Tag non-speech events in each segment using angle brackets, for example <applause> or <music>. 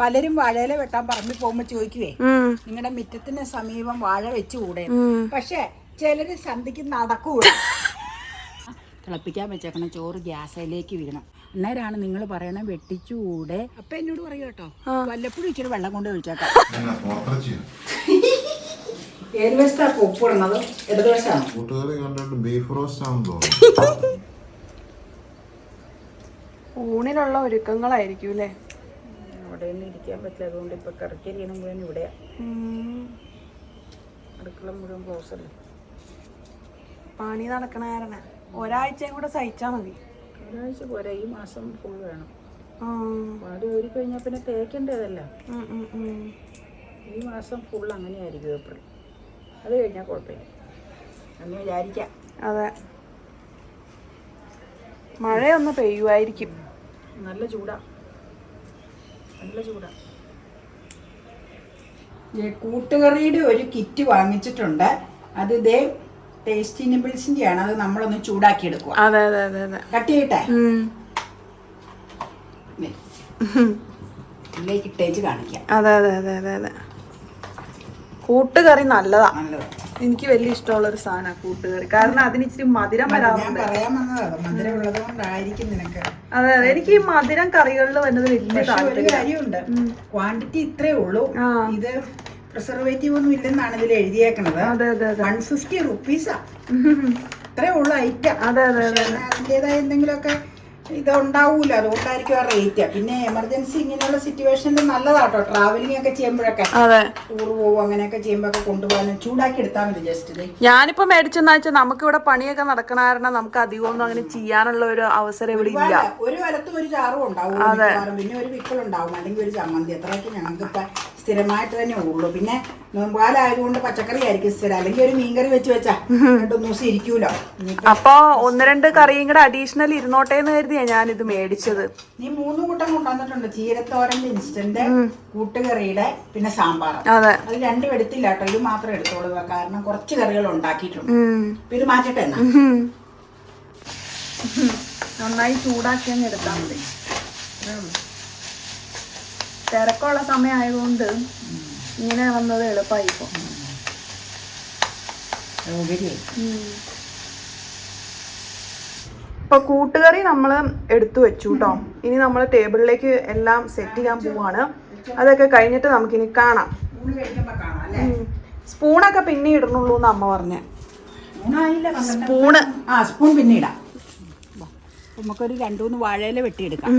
പലരും വാഴയില വെട്ടാൻ പറമ്പിൽ പോകുമ്പോ ചോദിക്കുവേ നിങ്ങളുടെ മുറ്റത്തിന് സമീപം വാഴ വെച്ചുകൂടെ കൂടെ? പക്ഷെ ചിലര് സന്ധിക്ക് നടക്കൂടെ തിളപ്പിക്കാൻ വെച്ചേക്കണം ചോറ് ഗ്യാസിലേക്ക് വീണം അന്നേരമാണ് നിങ്ങൾ പറയണം വെട്ടിച്ചുകൂടെ അപ്പൊ എന്നോട് പറയൂ കേട്ടോ. വല്ലപ്പോഴും ഇച്ചിരി വെള്ളം കൊണ്ട് ഒഴിച്ചേക്കാം. ഊണിലുള്ള പോത്തിറച്ചിയാണ് ഏത് വശത്താണ് ഉപ്പ് ഇടുന്നത് ഇടതുവശമാണ് കൂട്ടുകാരെ കണ്ടിട്ട് ബീഫ് റോസ്റ്റ് ആണെന്ന് തോന്നുന്നു. ഊണിനുള്ള ഒരുക്കങ്ങളായിരിക്കും അല്ലേ? അവിടെ ഒന്നും ഇരിക്കാൻ പറ്റില്ല. അതുകൊണ്ട് ഇപ്പൊ കറക്കരിയണം മുഴുവൻ ഇവിടെ. അടുക്കള മുഴുവൻ ക്ലോസ് അല്ലേ? പണി നടക്കണ കാരണം ഒരാഴ്ചയും കൂടെ സഹിച്ചാ മതി. ഒരാഴ്ച പോരാ. ഈ മാസം ഫുൾ വേണം. പാടി ഊരി കഴിഞ്ഞാൽ പിന്നെ തേക്കേണ്ടതല്ല. ഈ മാസം ഫുൾ അങ്ങനെയായിരിക്കും ഏപ്രിൽ. അത് കഴിഞ്ഞാൽ കുഴപ്പമില്ല. അന്ന് വിചാരിക്കാം. അതെ. മഴയൊന്ന് പെയ്യുമായിരിക്കും നല്ല ചൂടാ. നല്ല ചൂടാ. കൂട്ടുകറിയുടെ ഒരു കിറ്റ് വാങ്ങിച്ചിട്ടുണ്ട്. അത് ഇതേ ടേസ്റ്റി നിബിൾസിന്റെ ആണ് അത് നമ്മളൊന്ന് ചൂടാക്കി എടുക്കുക അതെ അതെ അതെ. അതെ കട്ട് ചെയ്യട്ടെ. ഇതിലേക്ക് ഇട്ടേച്ച് കാണിക്കാം. അതെ അതെ അതെ അതെ അതെ. കൂട്ടുകറി നല്ലതാ. നല്ലത്. എനിക്ക് വലിയ ഇഷ്ടമുള്ള ഒരു സാധനമാണ് കൂട്ടുകറി. കാരണം അതിന് ഇച്ചിരി മധുരം വരാറുണ്ട്. അതെ അതെ. എനിക്ക് ഈ മധുരം കറികളിൽ വരുന്നത് വലിയ കാര്യമുണ്ട്. ക്വാണ്ടിറ്റി ഇത്രേ ഉള്ളൂ. ഇത് പ്രിസർവേറ്റീവ് ഒന്നും ഇല്ലെന്നാണ് ഇതിൽ എഴുതിയേക്കണത്. അതെ അതെ വൺ ഫിഫ്റ്റി റുപ്പീസാ ഇത്രേ ഉള്ളൂ ഐറ്റം. അതെ അതെ. അതിന്റെതായ എന്തെങ്കിലുമൊക്കെ ഇത് ഉണ്ടാവൂല അതുകൊണ്ടായിരിക്കും ആ റേറ്റ് പിന്നെ എമർജൻസി ഇങ്ങനെയുള്ള സിറ്റുവേഷനിൽ നല്ലതാട്ടോ. ട്രാവലിംഗ് ഒക്കെ ചെയ്യുമ്പോഴൊക്കെ. അതെ. ടൂർ പോകും അങ്ങനെയൊക്കെ ചെയ്യുമ്പോഴൊക്കെ കൊണ്ടുപോകാനും കൊണ്ടുപോകാൻ ചൂടാക്കി എടുത്താൽ മതി ജസ്റ്റ് ഞാനിപ്പോ മേടിച്ചെന്ന് വെച്ചാൽ നമുക്ക് ഇവിടെ പണിയൊക്കെ നടക്കണ കാരണം നമുക്ക് അധികം ഒന്നും അങ്ങനെ ചെയ്യാനുള്ള ഒരു അവസരം ഇവിടെ ഇല്ല. ഒരു വലത്തും ഒരു ചാറും ഉണ്ടാവും. പിന്നെ ഒരു വിക്കൽ ഉണ്ടാവും അല്ലെങ്കിൽ ഒരു ചമ്മന്തി. അത്രയൊക്കെ ഞങ്ങൾക്ക് ഇപ്പൊ സ്ഥിരമായിട്ട് തന്നെ ഉള്ളൂ. പിന്നെ നോമ്പാലായതുകൊണ്ട് പച്ചക്കറി ആയിരിക്കും സ്ഥിരം. അല്ലെങ്കിൽ ഒരു മീൻകറി വെച്ച് വെച്ചാ രണ്ടു ദിവസം ഇരിക്കൂലോ. അപ്പൊ ഒന്ന് രണ്ട് കറിയും കൂടെ അഡീഷണൽ ഇരുന്നോട്ടെ എന്ന് കരുതിയാ ഞാൻ ഇത് മേടിച്ചത്. നീ മൂന്ന് കൂട്ടം കൊണ്ടുവന്നിട്ടുണ്ട്. ചീരത്തോരന്റെ ഇൻസ്റ്റന്റ് കൂട്ടുകറിയുടെ പിന്നെ സാമ്പാർ. അതെ. അത് രണ്ടും എടുത്തില്ല കേട്ടോ. ഇത് മാത്രം എടുത്തോളൂ. കാരണം കുറച്ച് കറികൾ ഉണ്ടാക്കിയിട്ടുണ്ട്. ഇത് മാറ്റട്ടെ എന്നാ? നന്നായി ചൂടാക്കി അങ്ങ് എടുത്താൽ മതി. തിരക്കുള്ള സമയമായതുകൊണ്ട് ഇങ്ങനെ വന്നത് എളുപ്പമായി ഇപ്പൊ ഇപ്പൊ കൂട്ടുകറി നമ്മൾ എടുത്തു വെച്ചു കേട്ടോ ഇനി നമ്മൾ ടേബിളിലേക്ക് എല്ലാം സെറ്റ് ചെയ്യാൻ പോവാണ്. അതൊക്കെ കഴിഞ്ഞിട്ട് നമുക്കിനി കാണാം. സ്പൂണൊക്കെ പിന്നെ ഇടണുള്ളൂ എന്ന് അമ്മ പറഞ്ഞേ. സ്പൂണ്. ആ സ്പൂൺ പിന്നെ ഇടാം. നമുക്കൊരു രണ്ടു മൂന്ന് വാഴയില വെട്ടിയെടുക്കാം.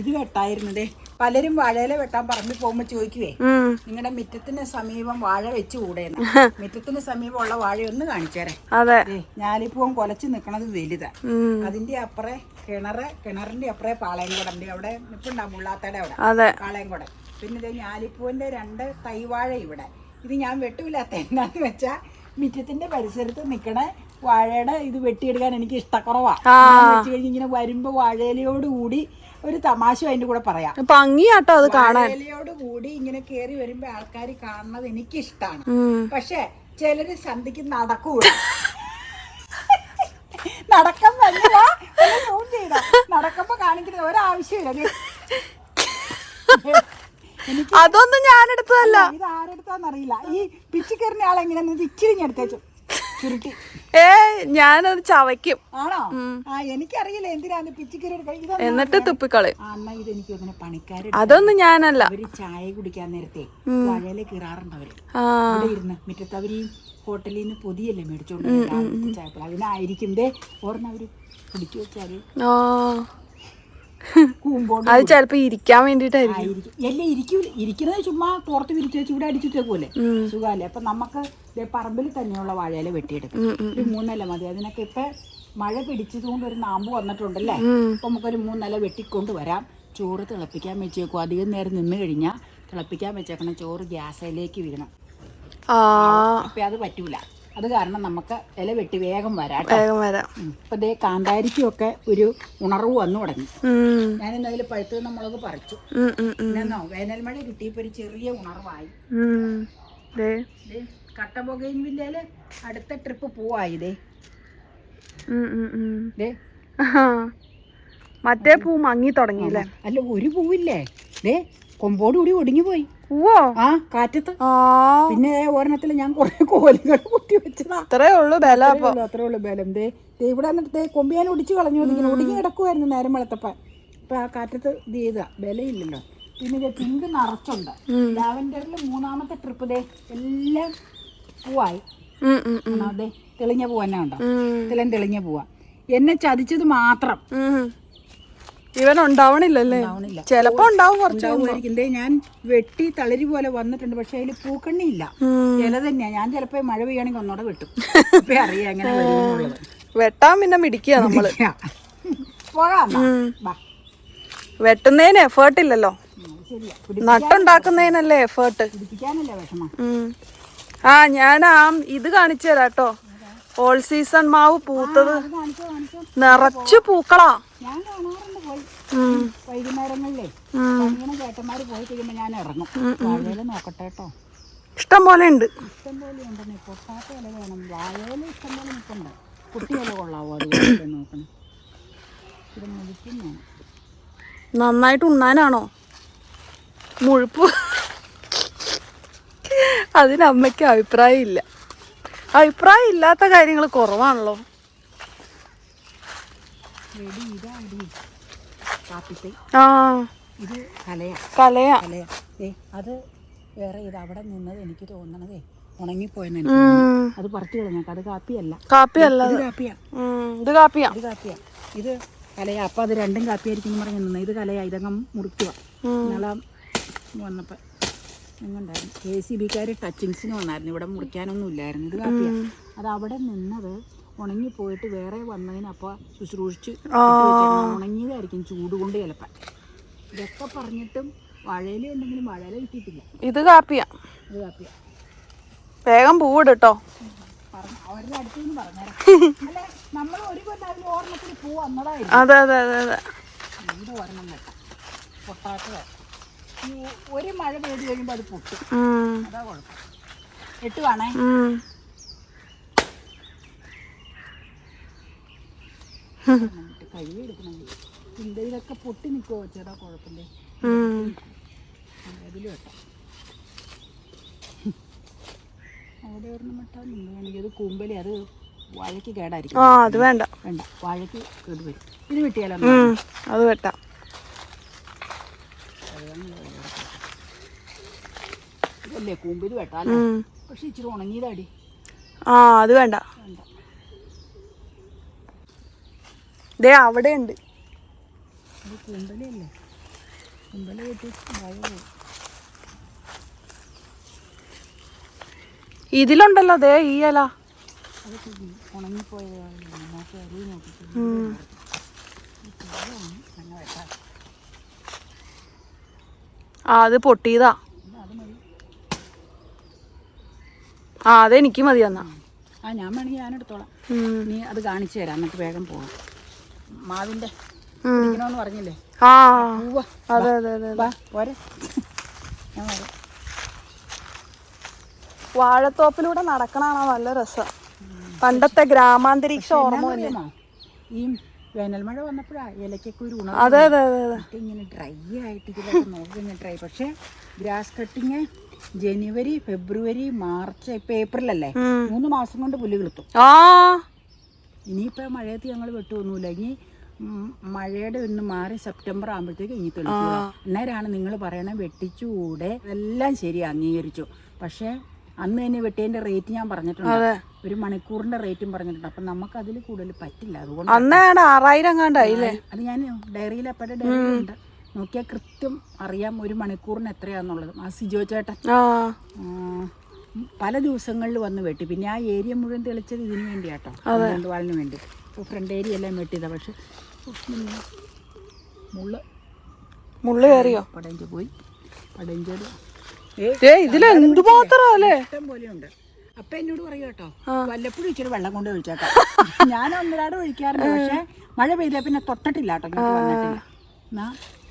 ഇത് വെട്ടായിരുന്നതേ. പലരും വാഴയില വെട്ടാൻ പറമ്പിൽ പോകുമ്പോ ചോദിക്കുവേ നിങ്ങളുടെ മിറ്റത്തിന് സമീപം വാഴ വെച്ച് വെച്ചുകൂടെയെന്ന് <laughs> മിറ്റത്തിന് സമീപമുള്ള വാഴ ഒന്ന് കാണിച്ചേരെ അതെ. ഞാലിപ്പൂവൻ കൊലച്ച് നിൽക്കണത് വലുതാ. അതിന്റെ അപ്പുറേ കിണറ് കിണറിന്റെ അപ്പുറേ പാളയംകുടന്റെ അവിടെ നിൽപ്പുണ്ടാവും മുള്ളാത്തയുടെ അവിടെ. അതെ. പാളയംകുടം. പിന്നെ ഇത് ഞാലിപ്പൂവിന്റെ രണ്ട് തൈവാഴ ഇവിടെ. ഇത് ഞാൻ വെട്ടൂലാത്ത എന്നാന്ന് വെച്ചാ മിറ്റത്തിന്റെ പരിസരത്ത് നിൽക്കണ വാഴയുടെ ഇത് വെട്ടിയെടുക്കാൻ എനിക്ക് ഇഷ്ടക്കുറവാ വെച്ച് കഴിഞ്ഞിങ്ങനെ വരുമ്പോ വാഴയിലയോട് കൂടി ഒരു തമാശ അതിന്റെ കൂടെ പറയാം. ഭംഗിയാട്ടോ അത് കാണാൻ. കൂടി ഇങ്ങനെ കേറി വരുമ്പോ ആൾക്കാർ കാണുന്നത് എനിക്ക് ഇഷ്ടമാണ്. പക്ഷെ ചിലര് സന്ധിക്ക് നടക്കൂല. നടക്കം നടക്കുമ്പോ കാണിക്കുന്ന ഒരാവശ്യമില്ല. അതൊന്നും ഞാൻ എടുത്തതല്ല ഇത് ആരെടുത്താന്നറിയില്ല ഈ പിച്ചിക്കറിന്റെ ആളെങ്ങനെ ഇച്ചിരി ഞാൻ എടുത്തേച്ചു. ചുരുട്ടി. ഏ ഞാനത് ചവയ്ക്കും. ആണോ? ആ എനിക്കറിയില്ല. പിച്ചിക്കറി ഇത് എന്നിട്ട് തുപ്പിക്കളയും എന്നാ ഇത് എനിക്ക് തോന്നുന്നു അതൊന്നും ഞാനല്ല. അവർ ചായ കുടിക്കാൻ നേരത്തെ വാഴയില കീറാറുണ്ട് അവർ. അവിടെ ഇരുന്ന് മുറ്റത്ത് അവർ ഹോട്ടലിൽ നിന്ന് പൊതിയല്ലേ മേടിച്ചോണ്ട് വരും അതിനായിരിക്കും ദേ ഓർമ്മ അവർ പിടിച്ചു വെച്ചാൽ. അത് ചെലപ്പോ ഇരിക്കാൻ വേണ്ടിട്ടായിരിക്കും ആയിരിക്കും. എല്ലാം ഇരിക്കൂല ഇരിക്കുന്നത് ചുമ്മാ തോർത്ത് വിരിച്ചു ചൂട് ഇവിടെ അടിച്ചിട്ടേക്കൂലെ സുഖമല്ലേ? അപ്പൊ നമുക്ക് പറമ്പിൽ തന്നെയുള്ള വാഴയില വെട്ടിയെടുക്കും. ഒരു മൂന്നില മതി. അതിനൊക്കെ ഇപ്പൊ മഴ പിടിച്ചതുകൊണ്ട് ഒരു നാമ്പ് വന്നിട്ടുണ്ടല്ലേ? അപ്പൊ നമുക്കൊരു മൂന്നില വെട്ടിക്കൊണ്ട് വരാം. ചോറ് തിളപ്പിക്കാൻ വെച്ചേക്കും. അധികം നേരം നിന്ന് കഴിഞ്ഞാൽ തിളപ്പിക്കാൻ വെച്ചേക്കണം. ചോറ് ഗ്യാസിലേക്ക് വീണം അപ്പൊ അത് പറ്റൂല. അത് കാരണം നമുക്ക് ഇല വെട്ടി വേഗം വരാം. വേഗം വരാം. ഇപ്പൊ ദേ കാന്താരിക്കൊക്കെ ഒരു ഉണർവ് വന്നു തുടങ്ങി. ഞാനിന്ന് അതിൽ പഴുത്തുന്ന നമ്മളത് പറിച്ചു. എന്നോ വേനൽ മഴ കിട്ടിയപ്പോ ഒരു ചെറിയ ഉണർവായി. കട്ടപുകയും വില്ലയിൽ അടുത്ത ട്രിപ്പ് പോവായി ദേ. ഉം, ഉം, ഉം. ദേ. ആഹാ. മറ്റേ പൂ മങ്ങി തുടങ്ങിയില്ലേ? അല്ല ഒരു പൂവില്ലേ? ദേ കൊമ്പോട് കൂടി ഒടിഞ്ഞു പോയി ആ കാറ്റത്ത്. പിന്നെ ഒരെണ്ണത്തിൽ ഞാൻ കുറെ കോലുകൾ കുത്തി വെച്ചതാ. അത്രേ ഉള്ളു ബല അത്രേ ഉള്ളൂ, ബലം. ദേ ഇവിടെ കൊമ്പ് ഞാൻ ഒടിച്ചു കളഞ്ഞു ഇങ്ങനെ ഒടിഞ്ഞു കിടക്കുമായിരുന്നു നേരം വെളുത്തപ്പ. അപ്പൊ ആ കാറ്റത്ത് ഇത് ചെയ്താ ബലയില്ലല്ലോ പിന്നെ ഇത് പിങ്ക് നിറച്ചുണ്ട്. ലാവൻഡറിൽ മൂന്നാമത്തെ ട്രിപ്പ് ദേ എല്ലാം പൂവായി. തെളിഞ്ഞ പൂവന്നെ ഉണ്ടോ. ഇതെല്ലാം തെളിഞ്ഞ പൂവാ. എന്നെ ചതിച്ചത് മാത്രം. ഇവൻ ഉണ്ടാവണില്ലല്ലേ? ചിലപ്പോ ഉണ്ടാവും കുറച്ച് ഞാൻ വെട്ടി തളരി പോലെ വന്നിട്ടുണ്ട് പക്ഷെ അതിൽ പൂക്കണ്ണി ഇല്ല ഉം. ഇല തന്നെയാ. ഞാൻ ചിലപ്പോ മഴ പെയ്യാണെങ്കിൽ ഒന്നോടെ വെട്ടും. <laughs> ഇപ്പൊ അറിയാം എങ്ങനെ വെട്ടാൻ പിന്നെ മിടിക്കുക നമ്മൾ. <laughs> വെട്ടുന്നതിന് എഫേർട്ട് ഇല്ലല്ലോ. നട്ടുണ്ടാക്കുന്നതിനല്ലേ എഫേർട്ട് ആ ഞാൻ ആ ഇത് കാണിച്ചു തരാട്ടോ. ഓൾ സീസൺ മാവ് പൂത്തത്. നിറച്ചു പൂക്കളാ. ഞാൻ കാണാറുണ്ട് പോയി. വൈകുന്നേരങ്ങളിലേ അങ്ങനെ ചേട്ടന്മാര് പോയി കഴിയുമ്പോ ഞാൻ ഇറങ്ങും. വാഴയില നോക്കട്ടെ കേട്ടോ. ഇഷ്ടം പോലെ ഉണ്ട്. ഇഷ്ടം പോലെ ഉണ്ട്. പൊട്ടാത്ത ഇല വേണം. വാഴയില ഇഷ്ടം പോലെ നിൽക്കണ്ട കുട്ടി ഇല കൊള്ളാവോ? അത് നോക്കണം. ഇത് വേണം നന്നായിട്ട് ഉണ്ണാനാണോ? മുഴുപ്പ്. അതിന് അമ്മയ്ക്ക് അഭിപ്രായം ഇല്ല അഭിപ്രായം ഇല്ലാത്ത കാര്യങ്ങൾ കുറവാണല്ലോ. റെഡി ഇതാടി. കാപ്പിത്തൈ. ആ. ഇത് കലയാ. കലയാ. കലയാ. ഏ അത് വേറെ ഇത് അവിടെ നിന്നത് എനിക്ക് തോന്നണതേ. ഉണങ്ങിപ്പോയെന്ന് എനിക്ക് തോന്നുന്നു. അത് പറിച്ചു കളഞ്ഞേക്ക. അത് കാപ്പിയല്ല. കാപ്പിയല്ല ഇത് കാപ്പിയാ. ഉം, ഇത് കാപ്പിയാ. ഇത് കാപ്പിയാ. ഇത് കലയാ. അപ്പൊ അത് രണ്ടും കാപ്പിയായിരിക്കും പറഞ്ഞു പറഞ്ഞ് നിന്ന് ഇത് കലയാ. ഇതങ്ങ് മുറിക്കുക. ഇന്നലെ വന്നപ്പോ എങ്ങുണ്ടായിരുന്നു? കെ സി ബിക്കാർ ടച്ചിങ്സിന് വന്നായിരുന്നു. ഇവിടെ മുറിക്കാനൊന്നും ഇല്ലായിരുന്നു. ഇത് കാപ്പിയാ. അത് അവിടെ നിന്നത് ഉണങ്ങി പോയിട്ട് വേറെ വന്നതിനപ്പോ ശുശ്രൂഷിച്ച്. ഉണങ്ങിയതായിരിക്കും ചൂട് കൊണ്ട് ചിലപ്പോൾ ഇതൊക്കെ പറഞ്ഞിട്ടും വാഴയില ഉണ്ടെങ്കിലും വാഴയില കിട്ടിയിട്ടില്ല. ഇത് കാപ്പിയാ. ഇത് കാപ്പിയാ. വേഗം പൂവിടട്ടോ. അവരുടെ അടുത്ത് നിന്ന് പറഞ്ഞേരാം. <laughs> അല്ല? നമ്മൾ ഒരു കൊല്ലം അതിൽ ഓർമ്മത്തിൽ പൂ വന്നതായിരുന്നു അതെ അതെ അതെ ഒരെണ്ണം ഒരു മഴ പെയ്ത് കഴിയുമ്പോൾ അത് പൊട്ടും. എട്ട് അതാ കുഴപ്പം. എട്ടുവാണേ ഉം. ഇതിന്റെ പൊട്ടി നിൽക്കുമോ ചേട്ടാ കുഴപ്പമില്ലേ? ഉം. അതിൽ വെട്ടാം. അവിടെ ഒരെണ്ണം വെട്ടാൻ നിങ്ങൾ വേണമെങ്കിൽ അത് കൂമ്പലി അത് വാഴയ്ക്ക് കേടായിരിക്കും. ആ അത് വേണ്ട. വേണ്ട. വാഴയ്ക്ക് കേട് വരും. ഇത് വെട്ടിയാലോ അത് വെട്ടാം. ഇതല്ലേ കൂമ്പിൽ വെട്ടാലോ. പക്ഷെ ഇച്ചിരി ഉണങ്ങിയതാടി. ആ അത് വേണ്ട. വേണ്ട. ദേ അവിടെ ഉണ്ട് ഇതിലുണ്ടല്ലോ ദേ ഈ ഇല. അത് ആ പൊട്ടിയതാ. ആ അതെനിക്ക് മതി എന്നാ ആ ഞാൻ വേണമെങ്കിൽ ഞാനെടുത്തോളാം നീ അത് കാണിച്ചു തരാം എന്നിട്ട് വേഗം പോകാം മാവിന്റെ ഉം. പറഞ്ഞില്ലേ? ആ. അതെ അതെ അതെ വാ പോരെ. ഞാൻ വരാം. വാഴത്തോപ്പിലൂടെ നടക്കണാണോ നല്ല രസം. പണ്ടത്തെ ഗ്രാമാന്തരീക്ഷം ഓർമ്മ ഈ വേനൽ മഴ വന്നപ്പോഴാ ഇലക്കൊക്കെ ഒരു ഉണർവ് അതെ അതെ അതെ ഇങ്ങനെ ഡ്രൈ ആയിട്ട് ഇതിലൊക്കെ നോക്കി ഡ്രൈ പക്ഷേ ഗ്രാസ് കട്ടിങ് ജനുവരി ഫെബ്രുവരി മാർച്ച് ഇപ്പൊ ഏപ്രിലല്ലേ. മൂന്ന് മാസം കൊണ്ട് പുല്ല് കിളുത്തും. ഇനിയിപ്പോ മഴയത്ത് ഞങ്ങൾ വെട്ടുമൊന്നുമില്ല ഇനി മഴയുടെ ഒന്ന് മാറി സെപ്റ്റംബർ ആകുമ്പോഴത്തേക്ക് ഇനി തെളിക്കുക അന്നേരമാണ് നിങ്ങൾ പറയണ വെട്ടിച്ചുകൂടെ എല്ലാം ശരി അംഗീകരിച്ചു. പക്ഷേ അന്ന് തന്നെ വെട്ടിയതിന്റെ റേറ്റ് ഞാൻ പറഞ്ഞിട്ടുണ്ട്. ഒരു മണിക്കൂറിന്റെ റേറ്റും പറഞ്ഞിട്ടുണ്ട്. അപ്പൊ നമുക്ക് അതിൽ കൂടുതൽ പറ്റില്ല. അതുകൊണ്ട് അന്നേടെ ആറായിരം കണ്ടായില്ലേ അത് ഞാൻ ഡയറിയിൽ ഡയറി ഉണ്ട് നോക്കിയാൽ കൃത്യം അറിയാം ഒരു മണിക്കൂറിന് എത്രയാന്നുള്ളത്. ആ സിജോ ചേട്ടൻ. പല ദിവസങ്ങളിൽ വന്ന് വെട്ടി. പിന്നെ ആ ഏരിയ മുഴുവൻ തെളിച്ചത് ഇതിനു വേണ്ടിയാട്ടോ. കൊണ്ടുവാളിന് വേണ്ടി. ഫ്രണ്ട് ഏരിയ എല്ലാം വെട്ടിയതാണ് പക്ഷെ മുള്ള്. മുള്ളു കയറിയോ പടഞ്ച് പോയി. പടഞ്ചത് ഇതിൽ എന്തുമാത്രം അല്ലേ ഇഷ്ടം പോലെയുണ്ട്. അപ്പൊ എന്നോട് പറയൂ കേട്ടോ. വല്ലപ്പോഴും ഇച്ചിരി വെള്ളം കൊണ്ട് ഒഴിച്ചേക്കാം <laughs> ഞാൻ ഒന്നിരാട് ഒഴിക്കാറുണ്ട് പക്ഷെ മഴ പെയ്ത പിന്നെ തൊട്ടിട്ടില്ല കേട്ടോ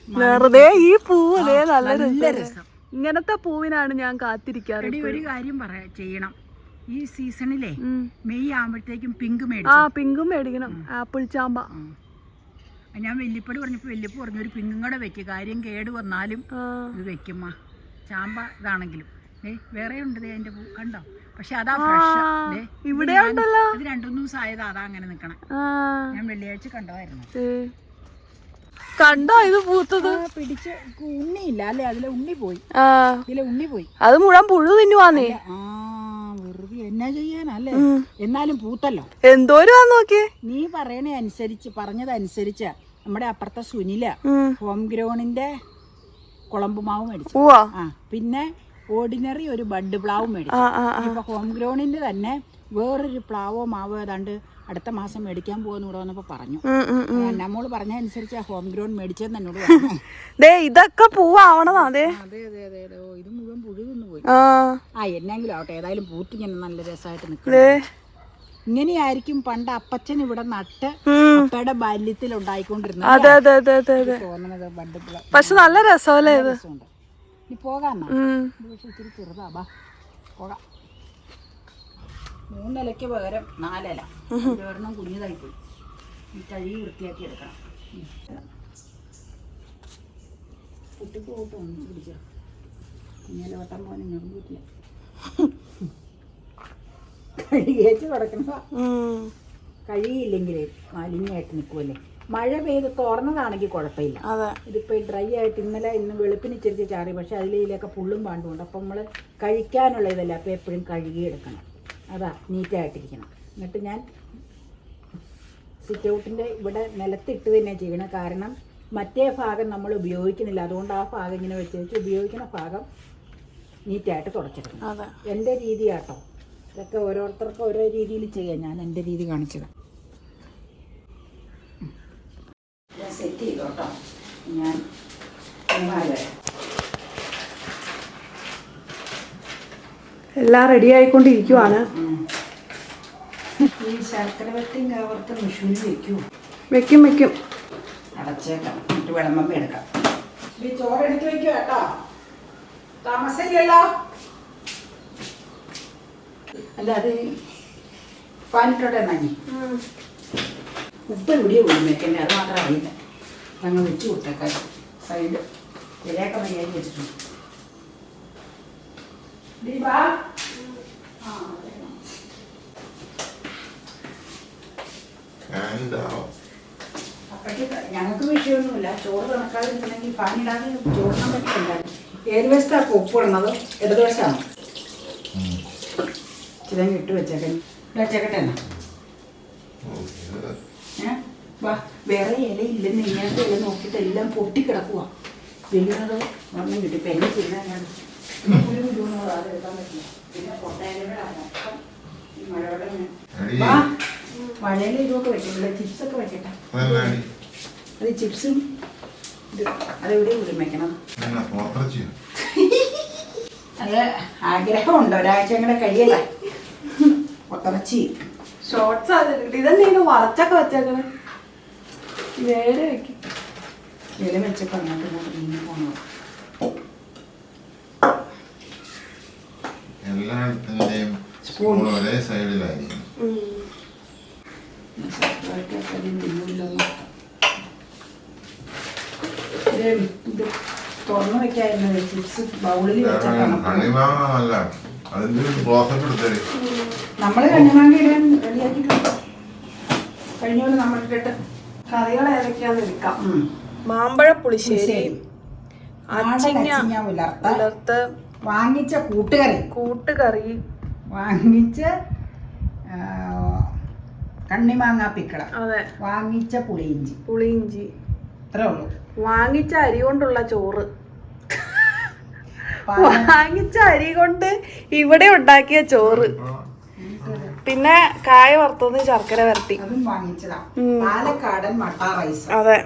വെറുതെ ഈ പൂവ് നല്ല രസം. ഇങ്ങനത്തെ പൂവിനാണ് ഞാൻ കാത്തിരിക്കാറ് ഒരു കാര്യം പറയാ ചെയ്യണം. ഈ സീസണിലെ. മെയ് ആകുമ്പോഴത്തേക്കും പിങ്ക് ആ പിങ്കും മേടിക്കണം. ആപ്പിൾ ചാമ്പ. ഞാൻ വെല്ലിപ്പടി പറഞ്ഞപ്പോൾ വെല്ലിപ്പ് പറഞ്ഞു ഒരു പിങ്ങും കൂടെ വെക്ക്. കാര്യം കേട് വന്നാലും ഇത് വെക്കുമ്മ. ചാമ്പ ഇതാണെങ്കിലും. ഏ വേറെ ഉണ്ട് അതിന്റെ പൂ. കണ്ടോ? പക്ഷെ അതാ ഫ്രഷ്. ഇവിടെ ഇത് രണ്ടു മൂന്ന് ദിവസം ആയതാ അതാ അങ്ങനെ നിക്കണം. ഞാൻ വെള്ളിയാഴ്ച കണ്ടതായിരുന്നു. കണ്ടോ ഇത് പൂത്തത്? പിടിച്ച് ഉണ്ണിയില്ല അല്ലേ? അതിലെ ഉണ്ണി പോയി. ഇതിലെ ഉണ്ണി പോയി. അത് മുഴുവൻ പുഴു തിന്നുവാന്നേ. എന്നാ ചെയ്യാനല്ലേ എന്നാലും പൂത്തല്ലോ. എന്തോരുവാന്ന് നോക്കിയേ. നീ പറയണേ അനുസരിച്ച് പറഞ്ഞതനുസരിച്ച് നമ്മുടെ അപ്പുറത്തെ സുനില ഹോം ഗ്രൗണ്ടിന്റെ കുളമ്പ് മാവ് മേടിച്ചു. ആ പിന്നെ ഓർഡിനറി ഒരു ബഡ് പ്ലാവ് മേടിച്ചു. ഇപ്പൊ ഹോം ഗ്രൗണ്ടിന്റെ തന്നെ വേറൊരു പ്ലാവോ മാവോ ഏതാണ്ട് അടുത്ത മാസം മേടിക്കാൻ പോകുന്ന ഇവിടെ വന്നപ്പോൾ പറഞ്ഞു. നമ്മൾ. പറഞ്ഞ അനുസരിച്ച് ഹോം ഗ്രൗണ്ട് മേടിച്ചെന്ന് എന്നോട് പറഞ്ഞു. ദേ ഇതൊക്കെ പൂവാവണതാ അതെ അതെ അതെ അതെ അതെ ഓ ഇത് മുഴുവൻ പുഴു നിന്ന് പോയി. ആ. എന്നെങ്കിലും ആവട്ടെ ഏതായാലും പൂത്തിങ്ങനെ നല്ല രസമായിട്ട് നിൽക്കും ദേ. ഇങ്ങനെയായിരിക്കും പണ്ട് അപ്പച്ചൻ ഇവിടെ നട്ട്. അപ്പയുടെ ബാല്യത്തിൽ ഉണ്ടായിക്കൊണ്ടിരുന്നത് പക്ഷെ നല്ല രസമല്ലേ ഇത്? പോകാന്നാ പക്ഷെ ഇത്തിരി ചെറുതാ പോകാം. മൂന്നിലയ്ക്ക് പകരം നാലില. ഒരെണ്ണം കുഞ്ഞതായി പോയി ഈ കഴുകി വൃത്തിയാക്കി എടുക്കണം. കുട്ടിക്ക് പോട്ട് ഒന്ന് പിടിച്ചോ. ഇങ്ങനെ വട്ടം പോലെ ഞെറുമ്പിട്ടില്ല കഴുകിയേച്ച് കിടക്കണ. കഴുകിയില്ലെങ്കിൽ മാലിന്യമായിട്ട് നിൽക്കുമല്ലേ മഴ പെയ്ത് തുറന്നതാണെങ്കിൽ കുഴപ്പമില്ല. അതെ. ഇതിപ്പോൾ ഡ്രൈ ആയിട്ട് ഇന്നലെ ഇന്ന് വെളുപ്പിന് ഇച്ചിരിച്ച് ചാറി. പക്ഷെ അതിലേലൊക്കെ പുള്ളും പാണ്ടുണ്ട്. അപ്പം നമ്മൾ കഴിക്കാനുള്ള ഇതല്ല. അപ്പോൾ എപ്പോഴും കഴുകിയെടുക്കണം. അതാ നീറ്റായിട്ടിരിക്കണം. എന്നിട്ട് ഞാൻ സിറ്റ് ഔട്ടിന്റെ ഇവിടെ നിലത്തിട്ട് തന്നെ ചെയ്യണം കാരണം മറ്റേ ഭാഗം നമ്മൾ ഉപയോഗിക്കുന്നില്ല. അതുകൊണ്ട് ആ ഭാഗം ഇങ്ങനെ വെച്ച് വെച്ച് ഉപയോഗിക്കുന്ന ഭാഗം നീറ്റായിട്ട് തുടച്ചെടുക്കണം. അതെ. എന്റെ രീതി ആട്ടോ ഇതൊക്കെ ഓരോരുത്തർക്കും ഓരോ രീതിയിൽ ചെയ്യാം. ഞാൻ എന്റെ രീതി കാണിച്ചത്. ഞാൻ സെറ്റ് ചെയ്തോട്ടോ ഞാൻ വരെ. എല്ലാം റെഡി ആയിക്കൊണ്ടിരിക്കുവാണ്. ഈ കവർത്ത് വിഷുവിന് വെക്കൂ. വെക്കും വെക്കും. അടച്ചേക്കാം. എന്നിട്ട് വിളമ്പം എടുക്കാം. ഈ ചോറ് എടുത്ത് വെക്കൂ കേട്ടോ. താമസമില്ലല്ലോ അല്ല അത് ഫാനിട്ടോടെ ഉപ്പ് എവിടെയോ അത് മാത്രം അറിയില്ല. ഞങ്ങൾ വെച്ച് കൊടുത്തേക്കാം. സൈഡ് വിലയൊക്കെ മര്യാദ വെച്ചിട്ടുണ്ട്. And out. അപ്പോഴേക്ക് ഞങ്ങൾക്ക് വിഷയമൊന്നുമില്ല. ചോറ് കണക്കാതിരിക്കണമെങ്കിൽ പാനിടാതെ ചോറിനാൻ പറ്റില്ല. ഏത് വശത്താ ഉപ്പ് ഇടുന്നത് ഇടതുവശമാണ് ചിലങ്ങി ഇട്ട് വെച്ചേക്കൻ വെച്ചേക്കട്ടെ എന്നാ. Okay. ഏ? വാ. വേറെ ഇല ഇല്ലെന്ന് ഇങ്ങനത്തെ ഇല നോക്കിയിട്ട് എല്ലാം പൊട്ടിക്കിടക്കുക വീണത് ഒന്നും കിട്ടി. ഇപ്പം എന്നെ ഒരു ബുദ്ധിമുട്ടും അത് മഴയിൽ ഇതൊക്കെ വെക്കട്ടെ? ചിപ്സും ഇത് അതെവിടെ ഇവിടെ വെക്കണം? അത് ആഗ്രഹമുണ്ട്. ഒരാഴ്ച കൂടെ കഴിയല്ല ഒത്തറച്ചി ഷോർട്സ് ഇതെന്തെങ്കിലും വറച്ചൊക്കെ വെച്ചേക്കണേ? നേരെ വെക്കും? ഇല വെച്ചൊക്കെ അങ്ങോട്ട് പോകണം എല്ലാത്തിന്റെയും സ്പൂൺ ഒരേ സൈഡിലായിരിക്കും തുറന്നു വെക്കായിരുന്നത് ചിപ്സ് ബൗളിൽ വെച്ചേക്കണം കണിമാങ്ങല്ല അതിന്റെ ഇടാൻ റെഡിയാക്കിയിട്ടുണ്ട് കഴിഞ്ഞ പോലെ നമ്മൾ ഇട്ടിട്ട് കറികൾ ഏതൊക്കെയാന്ന് എടുക്കാം ഉം. മാമ്പഴ പുളിശ്ശേരി അച്ചിങ്ങ ഉലർത്ത വാങ്ങിച്ച കൂട്ടുകറി. കൂട്ടുകറി. വാങ്ങിച്ച കണ്ണിമാങ്ങ പിക്കള അതെ. വാങ്ങിച്ച പുളിയിഞ്ചി. പുളിയിഞ്ചി. അത്രേ ഉള്ളൂ. വാങ്ങിച്ച അരി കൊണ്ടുള്ള ചോറ്. വാങ്ങിച്ച അരി കൊണ്ട് ഇവിടെ ഉണ്ടാക്കിയ ചോറ്. പിന്നെ കായ വറുത്തത് ശർക്കര വരട്ടി. അതും വാങ്ങിച്ചതാ. ഉം. പാലക്കാടൻ മട്ട റൈസ്. അതെ.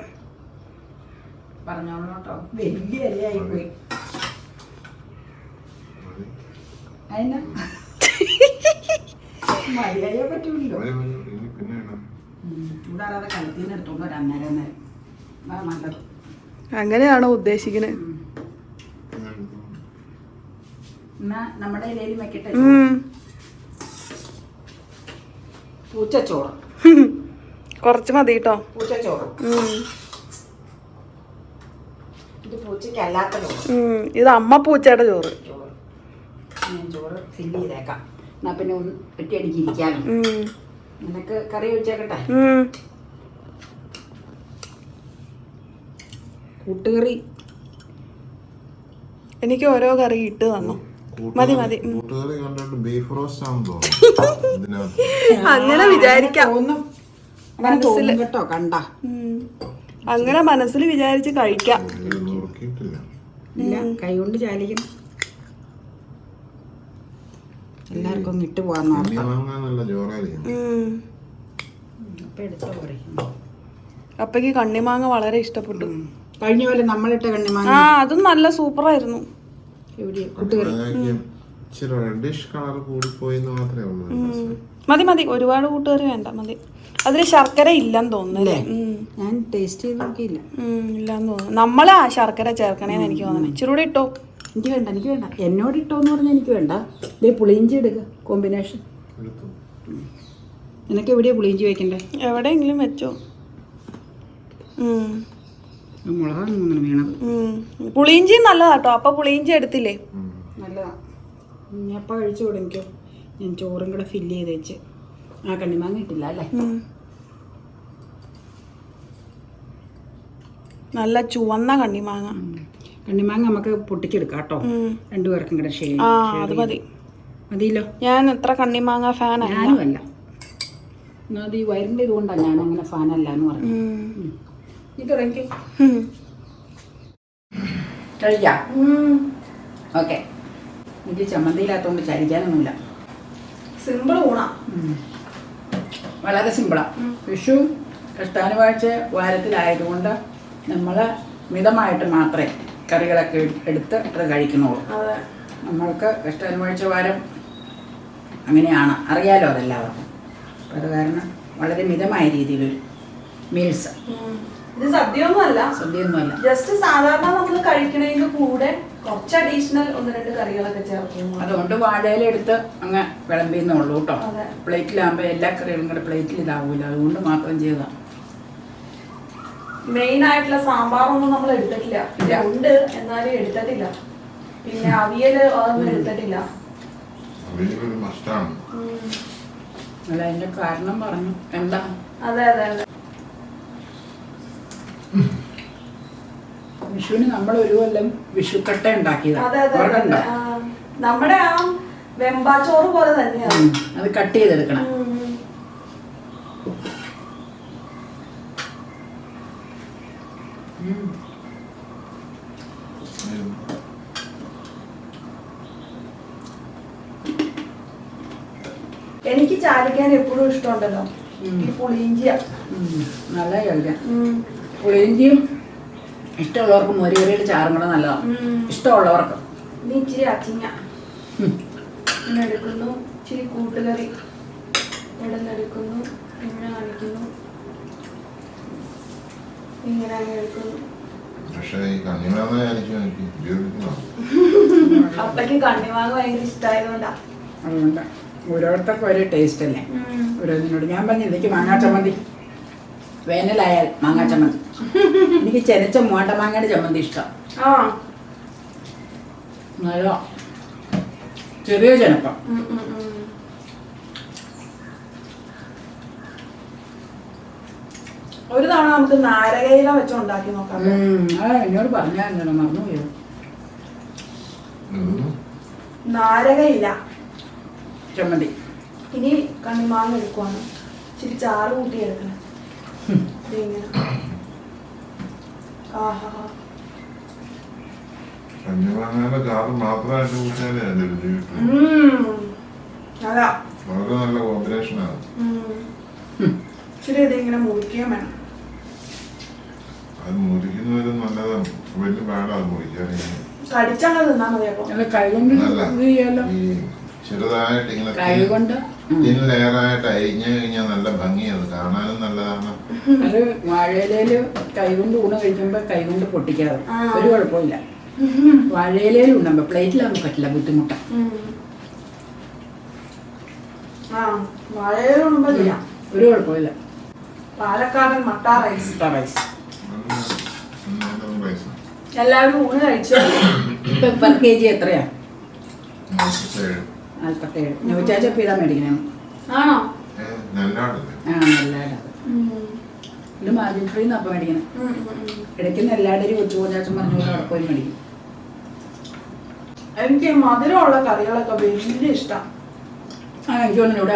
പറഞ്ഞോളൂ കേട്ടോ. വലിയ അരിയായി പോയി പറ്റൂല്ലോ. ചൂടാറാതെ എടുത്തോണ്ട് അന്നേരം നല്ലത്. അങ്ങനെയാണോ ഉദ്ദേശിക്കുന്നത് ഉം. എന്നാ നമ്മുടെ ഇലയിൽ വെക്കട്ടെ? പൂച്ചച്ചോറ്. കുറച്ച് മതി കേട്ടോ പൂച്ചച്ചോറ് ഇത് പൂച്ചയ്ക്ക് അല്ലാത്ത ചോറ് ഇത് അമ്മ പൂച്ചയുടെ ചോറ്. ചോറ് ഞാൻ ചോറ് ഫില്ല് ചെയ്തേക്കാം. എന്നാ പിന്നെ ഒന്ന് പെട്ടി ഇരിക്കാനും. നിനക്ക് കറി വെച്ചേക്കട്ടെ കൂട്ടുകറി. എനിക്ക് ഓരോ കറി ഇട്ട് തന്നു. മതി മതി. ഉം. കൂട്ടുകാരി കണ്ടിട്ട് ബീഫ് റോസ്റ്റ് ആണെന്ന് തോന്നുന്നു. <laughs> അങ്ങനെ വിചാരിക്കാം. അങ്ങനെ തോന്നും കേട്ടോ കണ്ട. അങ്ങനെ മനസ്സിൽ വിചാരിച്ച് കഴിക്കാം. ഇല്ല കൈ കൊണ്ട് ചാലിക്കണം എല്ലാവർക്കും ഒന്ന് ഇട്ട് പോകാൻ അപ്പക്ക് കണ്ണിമാങ്ങ വളരെ ഇഷ്ടപ്പെട്ടു. കഴിഞ്ഞ പോലെ നമ്മളിട്ട കണ്ണിമാങ്ങ. ആ അതും നല്ല സൂപ്പറായിരുന്നു. മതി മതി. ഒരുപാട് കൂട്ടുകറി വേണ്ട മതി. അതിൽ ശർക്കര ഇല്ലെന്ന് തോന്നുന്നല്ലേ ഞാൻ ടേസ്റ്റ് ചെയ്ത് നോക്കിയില്ല. ഇല്ലെന്ന് തോന്നുന്നു. നമ്മളാ ശർക്കര ചേർക്കണേന്ന് എനിക്ക് തോന്നണേ ഇച്ചിരി കൂടെ ഇട്ടോ. എനിക്ക് വേണ്ട എനിക്ക് വേണ്ട. എന്നോട് ഇട്ടോന്ന് പറഞ്ഞാൽ എനിക്ക് വേണ്ട. ഇതേ പുളിയിഞ്ചി എടുക്കുക കോമ്പിനേഷൻ നിനക്ക് എവിടെയാ പുളിയിഞ്ചി വെക്കണ്ടേ? എവിടെയെങ്കിലും വെച്ചോ. മുളകാണ് വീണത്. പുളിയിഞ്ചി നല്ലതാട്ടോ. അപ്പൊ പുളിയിഞ്ചി എടുത്തില്ലേ. നല്ലതാ. ഞാൻ അപ്പം കഴിച്ചു കൊടുക്കോ ഞാൻ ചോറും കൂടെ ഫില്ല് ചെയ്ത് വെച്ച്. ആ കണ്ണിമാങ്ങ ഇട്ടില്ല അല്ലേ? നല്ല ചുവന്ന കണ്ണിമാങ്ങ. കണ്ണിമാങ്ങ നമുക്ക് പൊട്ടിച്ചെടുക്കാം കേട്ടോ. രണ്ടുപേർക്കും രണ്ടു കൂടെ ഷെയർ അത് മതി. മതിയല്ലോ? ഞാൻ എത്ര കണ്ണിമാങ്ങ ഫാനല്ല ഞാനും അല്ല. എന്നാ അത് ഈ വയറിന്റെ ഇതുകൊണ്ടാണ് ഞാൻ അങ്ങനെ ഫാനല്ല എന്ന് പറഞ്ഞു തുടങ്ങി. കഴിക്കാം. ഓക്കെ. എനിക്ക് ചമ്മന്തിയില്ലാത്തതുകൊണ്ട് ചരിക്കാനൊന്നുമില്ല. സിമ്പിൾ ഊണാ. വളരെ സിമ്പിളാണ് വിഷു കഷ്ടാനുവാഴ്ച വാരത്തിലായതുകൊണ്ട് നമ്മൾ മിതമായിട്ട് മാത്രമേ കറികളൊക്കെ എടുത്ത് അത് കഴിക്കുന്നുള്ളൂ. നമ്മൾക്ക് കഷ്ടാനുവാഴ്ച വാരം അങ്ങനെയാണ്. അറിയാലോ അതെല്ലാവർക്കും. അപ്പം അത് കാരണം വളരെ മിതമായ രീതിയിലൊരു മീൽസ്. ഇത് സദ്യയൊന്നുമല്ല. സദ്യയൊന്നുമല്ല. ജസ്റ്റ് സാധാരണ നമ്മൾ കഴിക്കണതിന്റെ കൂടെ കുറച്ച് അഡീഷണൽ ഒന്ന് രണ്ട് കറികളൊക്കെ ചേർക്കും അതുകൊണ്ട് വാഴയില എടുത്ത് അങ്ങ് വിളമ്പിയെന്നുള്ളൂ കേട്ടോ. പ്ലേറ്റിലാകുമ്പോൾ എല്ലാ കറികളും കൂടെ പ്ലേറ്റിൽ ഇതാവൂല. അതുകൊണ്ട് മാത്രം ചെയ്തതാണ് മെയിൻ ആയിട്ടുള്ള സാമ്പാറൊന്നും നമ്മൾ എടുത്തിട്ടില്ല. ഉണ്ട് എന്നാലും എടുത്തിട്ടില്ല. പിന്നെ അവിയൽ അതൊന്നും എടുത്തിട്ടില്ല. അല്ല അതിന്റെ കാരണം പറഞ്ഞു. എന്താ? അതെ അതെ അതെ. വിഷുവിന് നമ്മൾ ഒരു കൊല്ലം വിഷുക്കട്ട ഉണ്ടാക്കിയതാണ് നമ്മുടെ ആ വെമ്പാച്ചോറ് പോലെ തന്നെയാണ് അത് കട്ട് ചെയ്തെടുക്കണം ഉം. ഉം. എനിക്ക് എപ്പോഴും ഇഷ്ടമുണ്ടല്ലോ ഈ പുളിയിഞ്ചിയ. നല്ല കഴിക്കാം പുളിയിഞ്ചിയും ഇഷ്ടമുള്ളവർക്ക് മൊരികറിയുടെ ചാറും കൂടെ നല്ലതാണ് ഇഷ്ടമുള്ളവർക്ക്. ഇനി ഇച്ചിരി അച്ചിങ്ങ. എടുക്കുന്നു. ഇച്ചിരി കൂട്ടുകറി ഇടന്നെടുക്കുന്നു ഇങ്ങനെ കാണിക്കുന്നു. ഇങ്ങനെ അങ്ങ് എടുക്കുന്നു. പക്ഷേ ഈ കണ്ണിമാങ്ങയായിരിക്കും എനിക്ക് ഉപയോഗിക്കുന്നത്. അപ്പയ്ക്ക് കണ്ണിമാങ്ങ ഭയങ്കര ഇഷ്ടമായതുകൊണ്ടാ അതുകൊണ്ട്. ഓരോരുത്തർക്കും ഒരു ടേസ്റ്റ് അല്ലേ? ഓരോന്നിനോട് ഞാൻ പറഞ്ഞു എനിക്ക് മാങ്ങാ ചമ്മന്തി. വേനലായാൽ മാങ്ങാ ചമ്മന്തി. എനിക്ക് ചെനച്ച മൂണ്ട മാങ്ങയുടെ ചമ്മന്തി ഇഷ്ടം. നല്ല ചെറിയ ചെനപ്പം. ഒരു തവണ നമുക്ക് നാരകയില വെച്ച് ഉണ്ടാക്കി നോക്കാം. എന്നോട് പറഞ്ഞായിരുന്നു മറന്നുപോയോ? നാരകയില. ചമ്മന്തി. ഇനി കണ്ണിമാങ്ങ എടുക്കുവാണ്. ഇച്ചിരി ചാറ് കൂട്ടി എടുക്കണം. ഇതിങ്ങനെ ആഹാ. കണ്ണിമാങ്ങയുടെ ചാറ് മാത്രമായിട്ട് കൂട്ടിയാലേ അതിന്റെ രുചി കിട്ടും. ഉം. അതാ. വളരെ നല്ല കോമ്പിനേഷനാണ് ഉം. ഇച്ചിരി ഇതിങ്ങനെ മുറിക്കുകയും വേണം. അത് മുറിക്കുന്നതിലും നല്ലതാണ്. വലിയ പാടാണ് മുറിക്കാനെങ്കിൽ കടിച്ചങ്ങ് തിന്നാ മതി അപ്പൊ? നല്ല ചെറുതായിട്ട് ഇങ്ങനെ കൈകൊണ്ട്. തിൻ ലെയറായിട്ട് അരിഞ്ഞു കഴിഞ്ഞാൽ നല്ല ഭംഗിയാണ് കാണാനും നല്ലതാണ്. അത് വാഴയിലയിൽ കൈകൊണ്ട് ഊണ് കഴിക്കുമ്പോ കൈകൊണ്ട് പൊട്ടിക്കാതെ. ഒരു കുഴപ്പമില്ല വാഴയിലയിൽ ഉണ്ടാകുമ്പോ പ്ലേറ്റിലാകുമ്പോൾ പറ്റില്ല ബുദ്ധിമുട്ടാ. ഒരു കുഴപ്പമില്ല പാലക്കാടൻ മട്ട റൈസ്. റൈസ്. എല്ലാവരും ഊണ് കഴിച്ചു? പെപ്പർ പെർ കെ ജി എത്രയാ? നാൽപ്പത്തേഴ് ആണോ? ഏ, ആ നല്ലതാണ് ഇത് മാർജിൻ ഫ്രീ അപ്പം മേടിക്കണം. ഇടയ്ക്ക് നെല്ലാടരി കൊച്ചു പോഞ്ഞാച്ചൻ പറഞ്ഞ അവിടെ പോയി മേടിക്കും. എനിക്ക് മധുരമുള്ള കറികളൊക്കെ വലിയ ഇഷ്ടം. ആ എനിക്ക് തോന്നുന്നു ഇവിടെ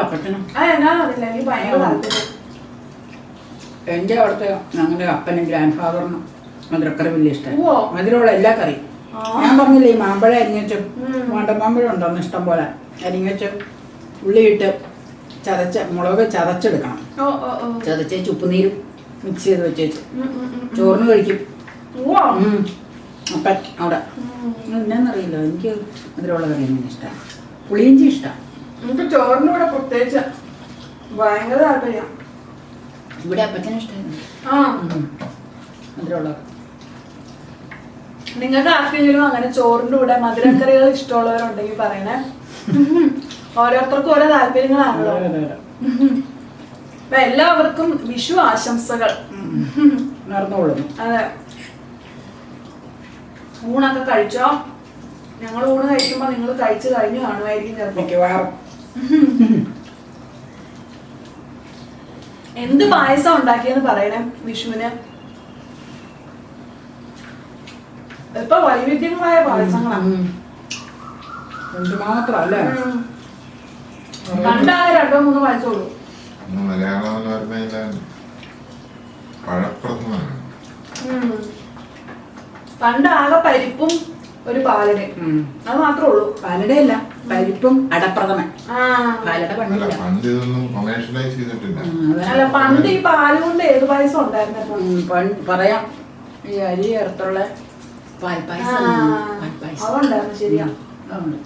എനിക്ക് ഭയങ്കര താല്പര്യം. എന്റെ അവിടുത്തെ ഞങ്ങളുടെ അപ്പനും ഗ്രാൻഡ് ഫാദറിനും മധുരക്കറി വലിയ ഇഷ്ടം. മധുരമുള്ള എല്ലാ കറിയും. ഞാൻ പറഞ്ഞില്ലേ ഈ മാമ്പഴ അരിഞ്ഞച്ച് വേണ്ട മാമ്പഴം ഉണ്ടോന്ന് ഇഷ്ടം പോലെ. അരിഞ്ഞച്ച് ഉള്ളിയിട്ട് ചതച്ച മുളക് ചതച്ചെടുക്കണം. ചതച്ചേച്ച് ഉപ്പുനീരും മിക്സ് ചെയ്ത് വെച്ചേച്ച്. ചോറിന് കഴിക്കും. അവിടെ. എന്നാന്നറിയില്ല എനിക്ക് മധുരമുള്ള കറി തന്നെ ഇഷ്ടമാണ് പുളിയിഞ്ചി ഇഷ്ടമാണ് എനിക്ക് ചോറിന് ഇവിടെ പ്രത്യേകിച്ച് ഭയങ്കര താല്പര്യം. ഇവിടെ അപ്പച്ചന ഇഷ്ടമായിരുന്നു. മധുരമുള്ള നിങ്ങൾക്ക് ആർക്കെങ്കിലും അങ്ങനെ ചോറിന്റെ കൂടെ മധുരക്കറികൾ ഇഷ്ടമുള്ളവരുണ്ടെങ്കിൽ പറയണേ. ഓരോരുത്തർക്കും ഓരോ താല്പര്യങ്ങളാണല്ലോ. എല്ലാവർക്കും വിഷു ആശംസകൾ. അതെ. ഊണൊക്കെ കഴിച്ചോ? ഞങ്ങൾ ഊണ് കഴിക്കുമ്പോ നിങ്ങൾ കഴിച്ചു കഴിഞ്ഞു കാണുമായിരിക്കും ചെറുപ്പം എന്ത് പായസം ഉണ്ടാക്കിയെന്ന് പറയണേ വിഷുവിന്? ഇപ്പൊ വൈവിധ്യങ്ങളായ പായസങ്ങളാണ്. എന്ത് മാത്രല്ലേ. ഉം. രണ്ടോ മൂന്നോ അന്ന് മലയാളം പറഞ്ഞാൽ പഴപ്രഥമാണ് ഉം. പണ്ടാകെ പരിപ്പും ഒരു പാലട അത് മാത്രമേ ഉള്ളൂ. പാലട അല്ല പരിപ്പും അടപ്രഥമൻ. ആ. പാലട പണ്ടില്ല. പണ്ട് ഇതൊന്നും കൊമേഴ്ഷ്യലൈസ് ചെയ്തിട്ടില്ല. അല്ല പണ്ട് ഈ പാൽ കൊണ്ട് ഏത് പായസം ഉണ്ടായിരുന്നു പണ്ട് പറയാം. ഈ അരി ചേർത്തുള്ള പാൽപ്പായസം. പാൽപ്പായസം. അതുണ്ടായിരുന്നു ശരിയാ. അതുണ്ട്.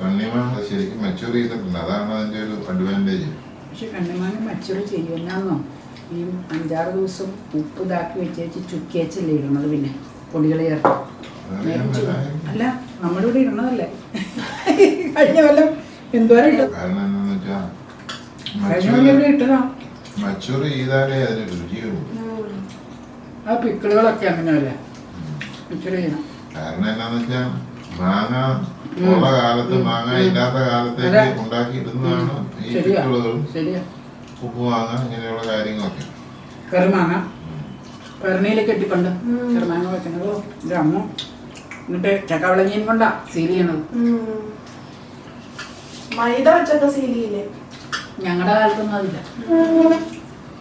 കണ്ണിമാങ്ങ ശരിക്കും മെച്ചൂർ ചെയ്തിട്ടുണ്ട്. അതാണ് അതിന്റെ ഒരു അഡ്വാന്റേജ് പക്ഷെ കണ്ണിമാങ്ങ മെച്ചൂർ ചെയ്യുന്നാന്നോ ഈ അഞ്ചാറ് ദിവസം ഉപ്പ് ഇതാക്കി വെച്ചേച്ച് ചുക്കിയച്ചല്ലേ ഇടുന്നത് പിന്നെ? പൊടികൾ ചേർത്ത്. അല്ല നമ്മുടെ ഇവിടെ ഇടണതല്ലേ കഴിഞ്ഞ കൊല്ലം എന്തോരം കാരണം എന്താന്ന് വെച്ചാൽ കഴിഞ്ഞ കൊല്ലം ഇവിടെ ഇട്ടതാ. മച്ചൂർ ചെയ്താലേ അതിന് രുചിയുള്ളൂ ആ പിക്കിളുകളൊക്കെ അങ്ങനെയല്ലേ? മച്ചൂറ് ചെയ്യണം. കാരണം എന്താന്ന് വെച്ചാ മാങ്ങ ഉള്ള കാലത്ത് മാങ്ങ ഇല്ലാത്ത കാലത്തേക്ക്. ഉണ്ടാക്കി ഇടുന്നതാണ് ഈ ശരിയാ. ഉപ്പുമാങ്ങ ഇങ്ങനെയുള്ള കാര്യങ്ങളൊക്കെ. വെക്കണതോ എന്റെ അമ്മ. എന്നിട്ട് ചക്കവളങ്ങിയും കൊണ്ടാ സീൽ ചെയ്യണത് മൈദ വെച്ചൊക്കെ ഞങ്ങളുടെ കാലത്തൊന്നും അതില്ല.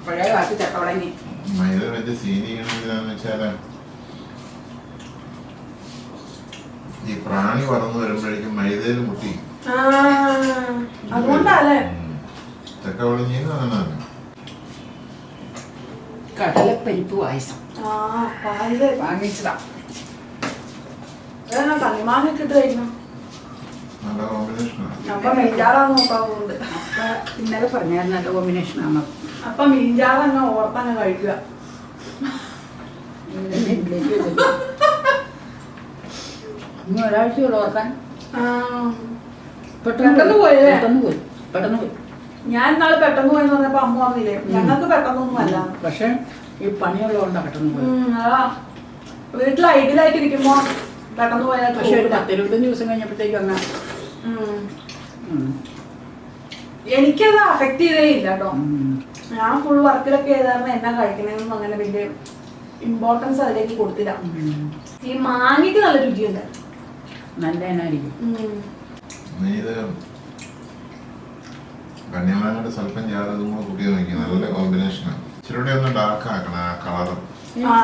പഴയ കാലത്ത് ചക്കവളങ്ങി മൈദ വെച്ച് സീൽ ചെയ്യണമെന്തിനാന്ന് വെച്ചാൽ ഈ പ്രാണി വളർന്നു വരുമ്പോഴേക്കും മൈദയിൽ മുട്ടി. ചക്ക ഒളിഞ്ഞീന്ന് അങ്ങനെ കടലപ്പരിപ്പ് പായസം. വാങ്ങിച്ചതാ. നല്ല കോമ്പിനേഷനാണ് അപ്പൊ മീൻചാറാന്ന് അപ്പൊ ഇന്നലെ നല്ല അപ്പൊ മീൻചാറങ്ങ് ഓർത്തങ്ങ് കഴിക്കുക. ഇനി ഒരാഴ്ചയുള്ളൂ ഓർക്കാൻ. പെട്ടെന്ന് പോയല്ലേ? പെട്ടെന്ന് പോയി. പെട്ടെന്ന് പോയി. ഞാൻ ഇന്നാൾ പെട്ടെന്ന് പോയെന്ന് പറഞ്ഞപ്പോ അമ്മ പറഞ്ഞില്ലേ ഞങ്ങൾക്ക് പെട്ടെന്നൊന്നും അല്ല പക്ഷെ ഈ പണിയുള്ളതുകൊണ്ടാണ് പെട്ടെന്ന് പോയി ഉം, അതാ. വീട്ടിൽ ഐഡിയലായിട്ട് ഇരിക്കുമ്പോ പെട്ടെന്ന് പോയാൽ പക്ഷെ ഒരു പത്തിരുപത്തഞ്ച് ദിവസം കഴിഞ്ഞപ്പോഴത്തേക്കും അങ്ങ് ഉം. ഉം. എനിക്കത് അഫക്ട് ചെയ്തേ ഇല്ല കേട്ടോ. ഞാൻ ഫുൾ വർക്കിലൊക്കെ ചെയ്തായിരുന്നു എന്നാ കഴിക്കണമെന്നും അങ്ങനെ വലിയ ഇമ്പോർട്ടൻസ് അതിലേക്ക് കൊടുത്തില്ല. ഈ മാങ്ങയ്ക്ക് നല്ല രുചിയുണ്ട്. നല്ല എന്നായിരിക്കും ഉം. നീ ഇത് കന്യാമാങ്ങയുടെ സ്വല്പം ചേർത്ത് കൂടെ കൂട്ടി നോക്കി നല്ല കോമ്പിനേഷനാണ് ഇച്ചിരി ഒന്ന് ഡാർക്ക് ആക്കണം ആ.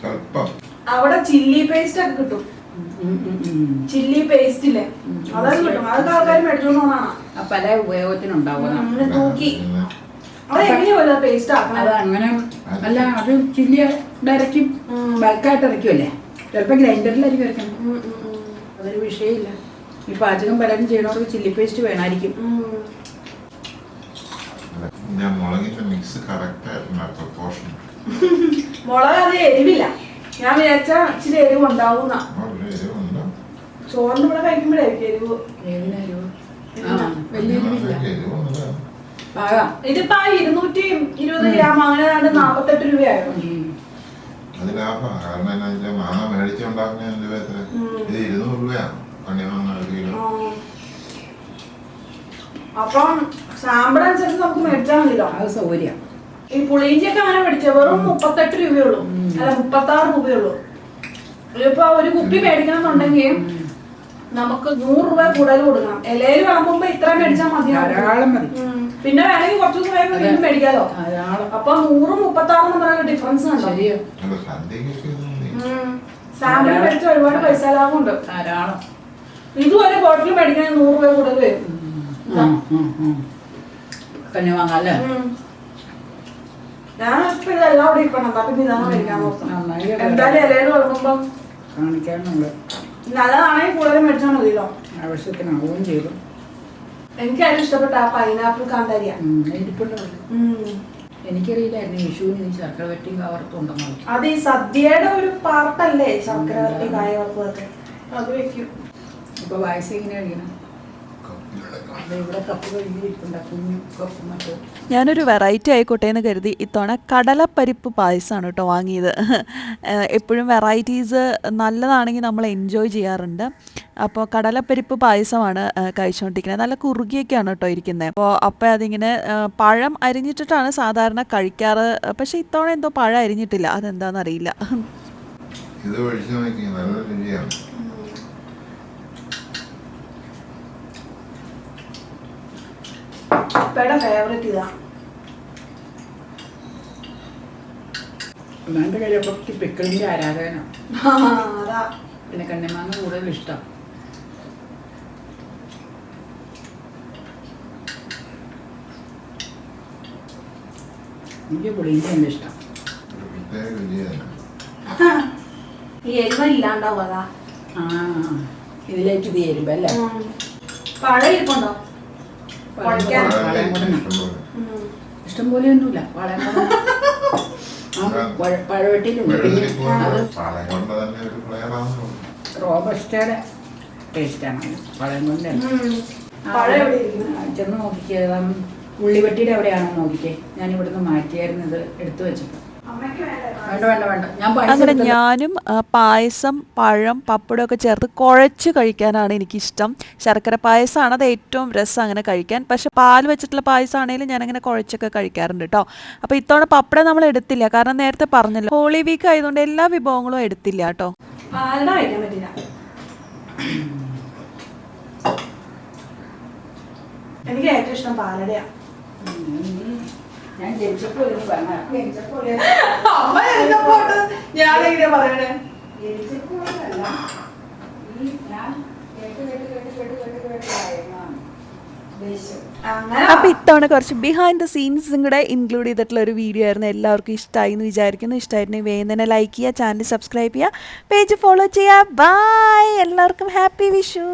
സ്വല്പം. അവിടെ ചില്ലി പേസ്റ്റ് ഒക്കെ കിട്ടും. ചില്ലി പേസ്റ്റില്ലേ. അതൊക്കെ കിട്ടും. അതൊക്കെ ആൾക്കാർ മേടിച്ചോണ്ട് പോണാണ് ആ പല ഉപയോഗത്തിനുണ്ടാവും തൂക്കി പേസ്റ്റ് അത് അങ്ങനെ അല്ല അത് ചില്ലി ഡയറക്റ്റ്. ബൾക്കായിട്ട് ഇറക്കുമല്ലേ ചിലപ്പോൾ ഗ്രൈൻഡറിലായിരിക്കും ഉം. അതൊരു വിഷയമില്ല. ഈ പാചകം പലരും ചെയ്യണവർക്ക് ചില്ലി പേസ്റ്റ് വേണമായിരിക്കും. ഞാൻ മുളകിന്റെ മിക്സ് കറക്റ്റ് പ്രപ്പോർഷൻ മുളക് അത് എരിവില്ല. ഞാൻ വിചാരിച്ച ഇച്ചിരി എരിവ് ഉണ്ടാവുന്ന. ചോറിന്റെ കൂടെ കഴിക്കുമ്പോഴായിരിക്കും എരിവ്. ഇതിപ്പോ ഇരുന്നൂറ്റി ഇരുപത് ഗ്രാം അങ്ങനെ നാപ്പത്തെട്ട് രൂപയായിരുന്നു അത് ലാഭമാണ് കാരണം എന്നാ വെച്ചാൽ മാങ്ങ മേടിച്ചുണ്ടാക്കുന്ന രൂപ എത്ര ഇത് ഇരുന്നൂറ് രൂപയാണ്. പണി മാങ്ങ ഒരു കിലോ. അപ്പം സാമ്പിൾ അനുസരിച്ച് നമുക്ക് മേടിച്ചാൽ മതിയല്ലോ? അത് സൗകര്യം. ഈ പുളിയിഞ്ചിയൊക്കെ അങ്ങനെ മേടിച്ച? വെറും മുപ്പത്തെട്ട് രൂപയുള്ളൂ. അല്ല മുപ്പത്തി ആറ് രൂപയുള്ളൂ ഇപ്പൊ ഒരു കുപ്പി മേടിക്കണമെന്നുണ്ടെങ്കിൽ നമുക്ക് നൂറ് രൂപ കൂടുതൽ കൊടുക്കണം. ഇലയിൽ വിളമ്പുമ്പോ ഇത്ര മേടിച്ചാൽ മതി ധാരാളം മതി. പിന്നെ വേണമെങ്കിൽ കുറച്ച് ദിവസം കഴിയുമ്പോൾ വീണ്ടും മേടിക്കാലോ. അപ്പൊ നൂറും മുപ്പത്തി ആറും തമ്മിലുള്ള ഡിഫറൻസ് ശരിയോ. സാമ്പിൾ മേടിച്ച ഒരുപാട് പൈസ ലാഭമുണ്ട്. ധാരാളം. ഇതും ഒരു ബോട്ടിൽ മേടിക്കണേ നൂറ് രൂപ കൂടുതൽ വരും. വാങ്ങാല്ലേ. ഞാൻ ഇപ്പൊ ഇതെല്ലാം അവിടെ ഇരിക്കണം പിന്നെ ഇതാണ് മേടിക്കാൻ എന്തായാലും ഇലയിൽ വിളമ്പുമ്പം കാണിക്കാനുള്ള നല്ലതാണെങ്കിൽ കൂടുതൽ മേടിച്ചാൽ മതിയല്ലോ. ആവശ്യത്തിനാവുകയും ചെയ്തു. എനിക്ക് ഏറ്റവും ഇഷ്ടപ്പെട്ട ആ പൈനാപ്പിൾ കാന്താരിയ. ഉം, ഇരിപ്പുണ്ട് അവിടെ. എനിക്കറിയില്ലായിരുന്നു വിഷുവിന് ശർക്കര വറ്റിയും കവർത്തുണ്ടെന്ന് അത് ഈ സദ്യയുടെ ഒരു പാർട്ടല്ലേ ശർക്കര വരട്ടി കായ വറുത്തതൊക്കെ? അത് വെക്കും. ഇപ്പൊ വായിച്ച എങ്ങനെ കഴിക്കണം കപ്പിലെടുക്കണം. അത് ഇവിടെ കപ്പ് കഴുകിയിരിപ്പുണ്ട് കുഞ്ഞു കപ്പ് മറ്റോ ഞാനൊരു വെറൈറ്റി ആയിക്കോട്ടെ എന്ന് കരുതി ഇത്തവണ കടലപ്പരിപ്പ് പായസമാണ് കേട്ടോ വാങ്ങിയത്. എപ്പോഴും വെറൈറ്റീസ് നല്ലതാണെങ്കിൽ നമ്മൾ എൻജോയ് ചെയ്യാറുണ്ട്. അപ്പോൾ കടലപ്പരിപ്പ് പായസമാണ് കഴിച്ചുകൊണ്ടിരിക്കുന്നത്. നല്ല കുറുകിയൊക്കെയാണ് കേട്ടോ ഇരിക്കുന്നത് അപ്പോൾ അപ്പം അതിങ്ങനെ പഴം അരിഞ്ഞിട്ടിട്ടാണ് സാധാരണ കഴിക്കാറ്. പക്ഷേ ഇത്തവണ എന്തോ പഴം അരിഞ്ഞിട്ടില്ല. അതെന്താണെന്നറിയില്ല ഇത് ഒഴിച്ച് നോക്കി നല്ല രുചിയാണ്. ഉപ്പയുടെ ഫേവറേറ്റ് ഇതാ. ആരാധകനാണ് അതാ. പിന്നെ കണ്ണിമാങ്ങ കൂടുതൽ ഇഷ്ടം. എനിക്ക് ഇഷ്ടം. ഈ എരിവ ഇല്ലാണ്ടാവും അതാ. ആ ഇതിലേക്ക് ഇത് ഉം. പഴം ഇരിപ്പുണ്ടോ? കുഴയ്ക്കാൻ. ഇഷ്ടംപോലെ. പോലെയൊന്നുമില്ല വളയം കൂടെ <laughs> ആ പഴ- പഴവെട്ടിയിലുണ്ട്. പിന്നെ വെള്ളരിക്കോണ്ട് അത് പാളയം കൊണ്ട് തന്നെ ഒരു ഫ്ലേവറാണെന്ന് റോബസ്റ്റയുടെ ടേസ്റ്റാണ്. പഴം കൊണ്ട് ചെന്ന് നോക്കിക്കേ. ഉള്ളിവെട്ടിയുടെ എവിടെയാണോ നോക്കിക്കേ. ഞാൻ ഇവിടുന്ന് മാറ്റിയായിരുന്നു ഇത് എടുത്തു വെച്ചിട്ട് അമ്മയ്ക്ക് വേണ്ടേ വേണ്ട വേണ്ട വേണ്ട. ഞാൻ അങ്ങനെ ഞാനും പായസം പഴം പപ്പടമൊക്കെ ചേർത്ത് കുഴച്ച് കഴിക്കാനാണ് എനിക്കിഷ്ടം. ശർക്കര പായസമാണ് അത് ഏറ്റവും രസം അങ്ങനെ കഴിക്കാൻ. പക്ഷെ പാൽ വെച്ചിട്ടുള്ള പായസമാണെങ്കിലും ഞാനങ്ങനെ കുഴച്ചൊക്കെ കഴിക്കാറുണ്ട് കേട്ടോ അപ്പോൾ ഇത്തവണ പപ്പടം നമ്മൾ എടുത്തില്ല. കാരണം നേരത്തെ പറഞ്ഞല്ലോ ഹോളി വീക്ക് ആയതുകൊണ്ട് എല്ലാ വിഭവങ്ങളും എടുത്തില്ല കേട്ടോ എനിക്ക് ഏറ്റവും ഇഷ്ടം പാലടയാ. ഞാൻ ജനിച്ചപ്പോൾ <laughs> അമ്മ ഞാൻ ഞാനെങ്ങനെയാ പറയണേ അങ്ങനെ അപ്പോൾ ഇത്തവണ കുറച്ച് ബിഹൈൻഡ് ദ സീൻസും കൂടെ ഇൻക്ലൂഡ് ചെയ്തിട്ടുള്ള ഒരു വീഡിയോ ആയിരുന്നു. എല്ലാവർക്കും ഇഷ്ടമായി എന്ന് വിചാരിക്കുന്നു. ഇഷ്ടമായിരുന്നു വേഗം തന്നെ ലൈക്ക് ചെയ്യുക ചാനൽ സബ്സ്ക്രൈബ് ചെയ്യുക പേജ് ഫോളോ ചെയ്യുക. ബൈ എല്ലാവർക്കും ഹാപ്പി വിഷു.